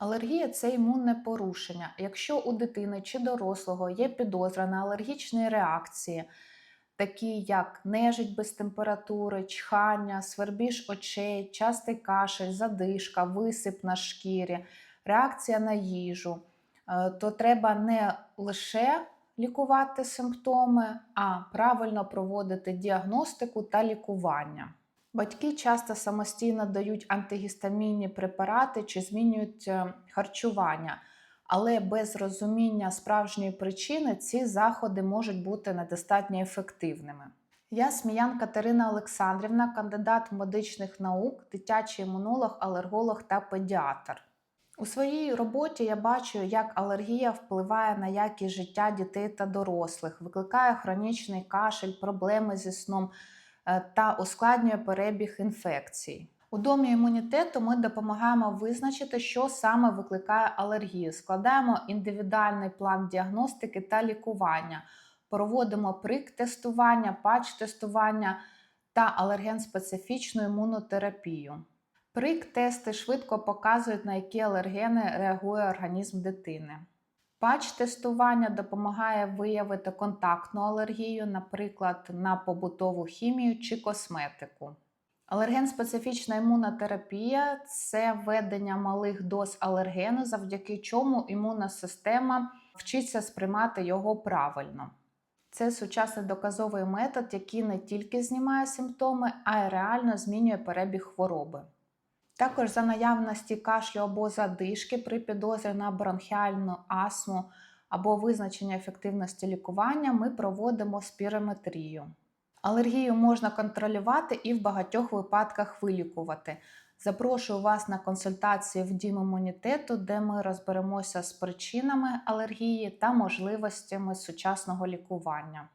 Алергія це імунне порушення. Якщо у дитини чи дорослого є підозра на алергічні реакції, такі як нежить без температури, чхання, свербіж очей, частий кашель, задишка, висип на шкірі, реакція на їжу, е, то треба не лише лікувати симптоми, а правильно проводити діагностику та лікування. Батьки часто самостійно дають антигістамінні препарати чи змінюють е, харчування, але без розуміння справжньої причини ці заходи можуть бути недостатньо ефективними. Я Сміян Катерина Олександрівна, кандидат медичних наук, дитячий імунолог, алерголог та педіатр. У своїй роботі я бачу, як алергія впливає на якість життя дітей та дорослих, викликає хронічний кашель, проблеми зі сном та ускладнює перебіг інфекцій. У домі імунітету ми допомагаємо визначити, що саме викликає алергію. Складаємо індивідуальний план діагностики та лікування, проводимо прик-тестування, патч-тестування та алерген-специфічну імунотерапію. Прик-тести швидко показують, на які алергени реагує організм дитини. Патч-тестування допомагає виявити контактну алергію, наприклад, на побутову хімію чи косметику. Алерген-специфічна імунотерапія це введення малих доз алергену, завдяки чому імунна система вчиться сприймати його правильно. Це сучасний доказовий метод, який не тільки знімає симптоми, а й реально змінює перебіг хвороби. Також за наявності кашлю або задишки при підозрі на бронхіальну астму або визначення ефективності лікування ми проводимо спірометрію. Алергію можна контролювати і в багатьох випадках вилікувати. Запрошую вас на консультації в Дім імунітету, де ми розберемося з причинами алергії та можливостями сучасного лікування.